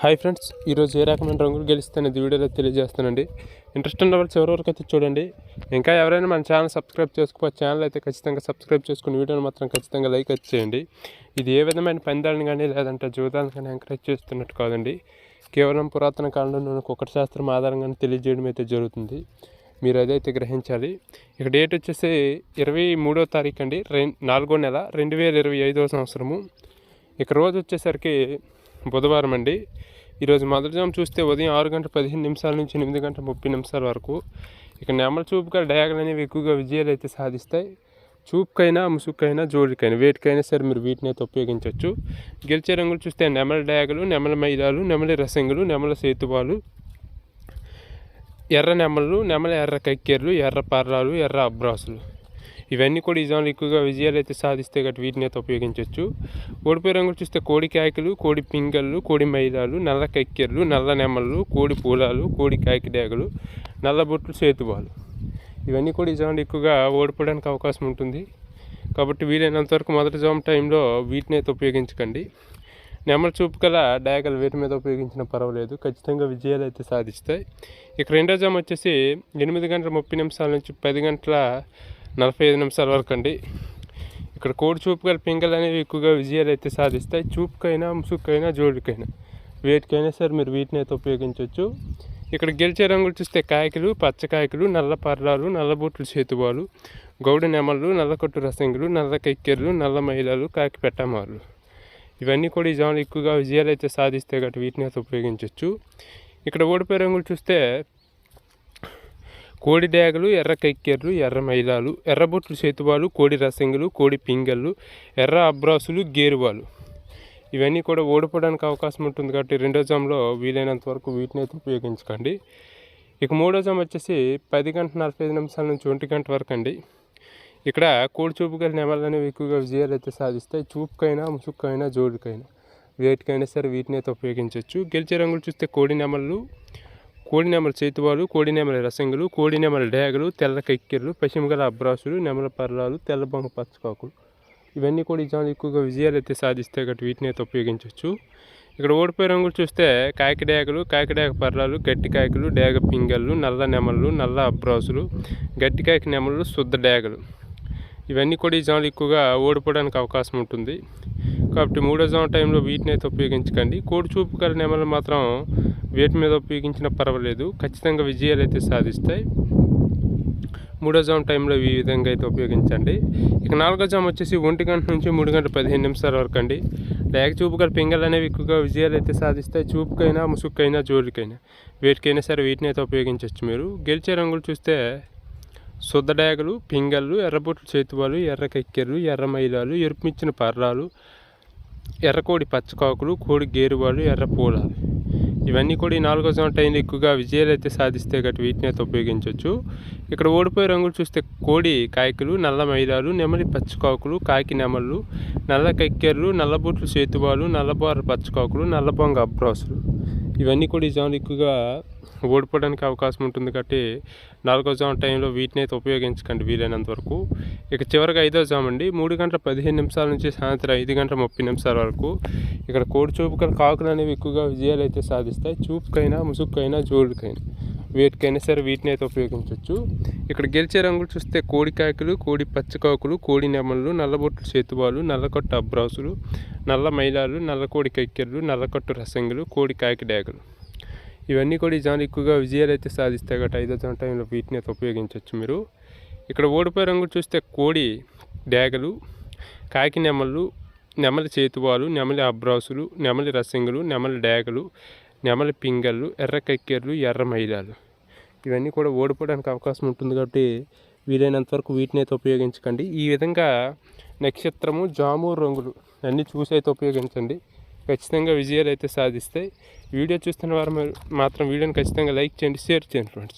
Hi friends ఈరోజు ఏ రకమైన రంగులు గెలుస్తానది వీడియోలో తెలియజేస్తానండి. ఇంట్రెస్ట్ ఉన్న వాళ్ళు చివరి వరకు అయితే చూడండి. ఇంకా ఎవరైనా మన ఛానల్ సబ్స్క్రైబ్ చేసుకో ఛానల్ అయితే ఖచ్చితంగా సబ్స్క్రైబ్ చేసుకుని వీడియోని మాత్రం ఖచ్చితంగా లైక్ చేయండి. ఇది ఏ విధమైన పందాలను కానీ లేదంటే జీవితాలను కానీ ఎంకరేజ్ చేస్తున్నట్టు కాదండి. కేవలం పురాతన కాలంలో ఒకటి శాస్త్రం ఆధారంగానే తెలియజేయడం అయితే జరుగుతుంది. మీరు అదైతే గ్రహించాలి. ఇక డేట్ వచ్చేసి ఇరవై మూడో తారీఖు అండి రె నాలుగో నెల రెండు వేల ఇరవై ఐదవ సంవత్సరము. ఇక రోజు వచ్చేసరికి బుధవారం అండి. ఈరోజు మొదటిజాము చూస్తే ఉదయం ఆరు గంటల పదిహేను నిమిషాల నుంచి ఎనిమిది గంటల ముప్పై నిమిషాల వరకు. ఇక నెమల చూపుగా డయాగలు అనేవి ఎక్కువగా విజయాలు అయితే సాధిస్తాయి. చూపుకైనా ముసుగుకైనా జోడికైనా వేటికైనా సరే మీరు వీటిని అయితే ఉపయోగించవచ్చు. గెలిచే రంగులు చూస్తే నెమల డయాగలు నెమల మైదాలు నెమలి రసంగులు నెమల సేతువాలు ఎర్ర నెమళ్ళు నెమల ఎర్ర కక్కెర్లు ఎర్ర పర్రాలు ఎర్ర అబ్రాసులు. ఇవన్నీ కూడా ఈ జోన్లో ఎక్కువగా విజయాలు అయితే సాధిస్తే గట్టి వీటిని అయితే ఉపయోగించవచ్చు ఓడిపోయే రంగులు చూస్తే కోడి కాయకులు కోడి పింగళ్ళు కోడి మైదాలు నల్ల కక్కెర్లు నల్ల నెమళ్ళు కోడి పూలాలు కోడి కాయకి డేగలు నల్ల బొట్లు సేతువాలు ఇవన్నీ కూడా ఈ జోన్లో ఎక్కువగా ఓడిపోవడానికి అవకాశం ఉంటుంది. కాబట్టి వీలైనంత వరకు మొదటి జోమ్ టైంలో వీటిని అయితే ఉపయోగించకండి. నెమల చూపు గల డయాగల్ వేటి మీద ఉపయోగించినా పర్వాలేదు. ఖచ్చితంగా విజయాలు అయితే సాధిస్తాయి. ఇక రెండో జామ్ వచ్చేసి ఎనిమిది గంటల ముప్పై నిమిషాల నుంచి పది గంటల నలభై ఐదు నిమిషాల వరకు అండి. ఇక్కడ కోడి చూపు గల పింగల్ అనేవి ఎక్కువగా విజయాలు అయితే సాధిస్తాయి. చూపుకైనా ముసుగుకైనా జోడికైనా వేటికైనా సరే మీరు వీటిని అయితే ఉపయోగించవచ్చు. ఇక్కడ గెలిచే రంగులు చూస్తే కాయకులు పచ్చకాయకులు నల్ల పర్రాలు నల్ల బొట్లు చేతువాలు గౌడ నెమళ్ళు నల్లకొట్టు రసంగులు నల్ల కెక్కెర్లు నల్ల మహిళలు కాకి పెట్టమారులు. ఇవన్నీ కూడా ఈ జాన్లు ఎక్కువగా విజయాలు అయితే సాధిస్తే గట్టి వీటిని అయితే ఉపయోగించవచ్చు. ఇక్కడ ఓడిపోయే రంగులు చూస్తే కోడి డేగలు ఎర్ర కైక్కెర్లు ఎర్ర మైలాలు ఎర్రబొట్లు చేతువాలు కోడి రసంగులు కోడి పింగళ్ళు ఎర్ర అబ్రాసులు గేరువాలు. ఇవన్నీ కూడా ఓడిపోవడానికి అవకాశం ఉంటుంది కాబట్టి రెండో జామ్లో వీలైనంత వరకు వీటిని అయితే ఉపయోగించుకోండి. ఇక మూడో జామ్ వచ్చేసి పది గంటల నలభై ఐదు నిమిషాల నుంచి ఒంటి గంట వరకు అండి. ఇక్కడ కోడి చూపు గల నెమలనేవి ఎక్కువగా విజయాలు అయితే సాధిస్తాయి. చూపుకైనా ముసుక్కైనా జోడుకైనా. వేటికైనా సరే వీటిని అయితే ఉపయోగించవచ్చు. గెలిచే రంగులు చూస్తే కోడి నెమలు కోడి నెమల చేతివాలు కోడి నెమల రసంగులు కోడి నెమల డేగలు తెల్ల కక్కెర్లు పశ్చిమగల అబ్రాసులు నెమల పర్రాలు తెల్ల బొంగ పచ్చకాకులు. ఇవన్నీ కూడా ఈ ఎక్కువగా విజయాలు అయితే సాధిస్తే గట్టి వీటిని అయితే ఉపయోగించవచ్చు. ఇక్కడ ఓడిపోయే రంగులు చూస్తే కాకి డేగలు కాకి పర్రాలు గట్టి కాయకులు డేగ పింగళ్ళు నల్ల నెమళ్ళు నల్ల అబ్రాసులు గట్టి కాయకి నెమళ్ళు శుద్ధ డేగలు ఇవన్నీ కూడా ఈ జాములు ఎక్కువగా ఓడిపోవడానికి అవకాశం ఉంటుంది. కాబట్టి మూడో జామ టైంలో వీటిని అయితే ఉపయోగించకండి. కోడి చూపు గల నెమలు మాత్రం వేటి మీద ఉపయోగించినా పర్వాలేదు. ఖచ్చితంగా విజయాలు అయితే సాధిస్తాయి. మూడో జామ్ టైంలో ఈ విధంగా అయితే ఉపయోగించండి. ఇక నాలుగో జామ్ వచ్చేసి ఒంటి గంట నుంచి మూడు గంటల పదిహేను నిమిషాల వరకు అండి. లేక చూపు గల పింగల్ అనేవి ఎక్కువగా విజయాలు అయితే సాధిస్తాయి. చూపుకైనా ముసుగుకైనా జోలికైనా. వేటికైనా సరే వీటిని అయితే ఉపయోగించవచ్చు మీరు. గెలిచే రంగులు చూస్తే శుద్ధడాగలు పింగళ్ళు ఎర్రబొట్లు చేతువాలు ఎర్ర కెక్కెర్లు ఎర్ర మైలాలు ఎరుపుమిచ్చిన పర్రాలు ఎర్రకోడి పచ్చకాకులు కోడి గేరువాలు ఎర్ర పూలాలు. ఇవన్నీ కూడా ఈ నాలుగో జోన్ టైంలో ఎక్కువగా విజయాలు అయితే సాధిస్తే గట్టి వీటిని అయితే ఉపయోగించవచ్చు. ఇక్కడ ఓడిపోయే రంగులు చూస్తే కోడి కాయకులు నల్ల మైలాలు నెమలి పచ్చకాకులు కాకి నెమళ్ళు నల్ల కక్కెర్లు నల్లబొట్లు చేతువాలు నల్లబోర పచ్చకాకులు నల్లబొంగ అబ్రాసులు. ఇవన్నీ కూడా ఈ జోన్లు ఎక్కువగా ఓడిపోవడానికి అవకాశం ఉంటుంది కాబట్టి నాలుగో జామ్ టైంలో వీటిని అయితే ఉపయోగించకండి వీలైనంత వరకు. ఇక చివరిగా ఐదో జామ్ అండి. మూడు గంటల పదిహేను నిమిషాల నుంచి సాయంత్రం ఐదు గంటల ముప్పై నిమిషాల వరకు ఇక్కడ కోడి చూపుకల కాకులు అనేవి ఎక్కువగా విజయాలు అయితే సాధిస్తాయి. చూపుకైనా ముసుగుకైనా జోడుకైనా. వేటికైనా సరే వీటిని అయితే ఉపయోగించవచ్చు. ఇక్కడ గెలిచే రంగులు చూస్తే కోడి కాకులు కోడి పచ్చకాకులు కోడి నెమళ్ళు నల్లబొట్లు చేతువాలు నల్లకొట్టు అబ్రాసులు నల్ల మైలాలు నల్లకోడి కక్కెర్లు నల్లకొట్టు రసంగులు కోడి కాకి డేగలు ఇవన్నీ కూడా ఈ జాన్ ఎక్కువగా విజయాలు అయితే సాధిస్తాయి కాబట్టి ఐదో జాన్ టైంలో వీటిని అయితే ఉపయోగించవచ్చు మీరు. ఇక్కడ ఓడిపోయే రంగులు చూస్తే కోడి డేగలు కాకి నెమళ్ళు నెమలి చేతువాలు నెమలి అబ్రాసులు నెమలి రసింగులు నెమలి డేగలు నెమలి పింగళ్ళు ఎర్ర కక్కెర్లు ఎర్ర మైలాలు. ఇవన్నీ కూడా ఓడిపోవడానికి అవకాశం ఉంటుంది కాబట్టి వీలైనంత వరకు వీటిని అయితే ఉపయోగించకండి. ఈ విధంగా నక్షత్రము జాము రంగులు అన్నీ చూసి అయితే ఉపయోగించండి. ఖచ్చితంగా విజయాలు అయితే సాధిస్తాయి. వీడియో చూస్తున్న వారు మాత్రం వీడియోని ఖచ్చితంగా లైక్ చేయండి షేర్ చేయండి ఫ్రెండ్స్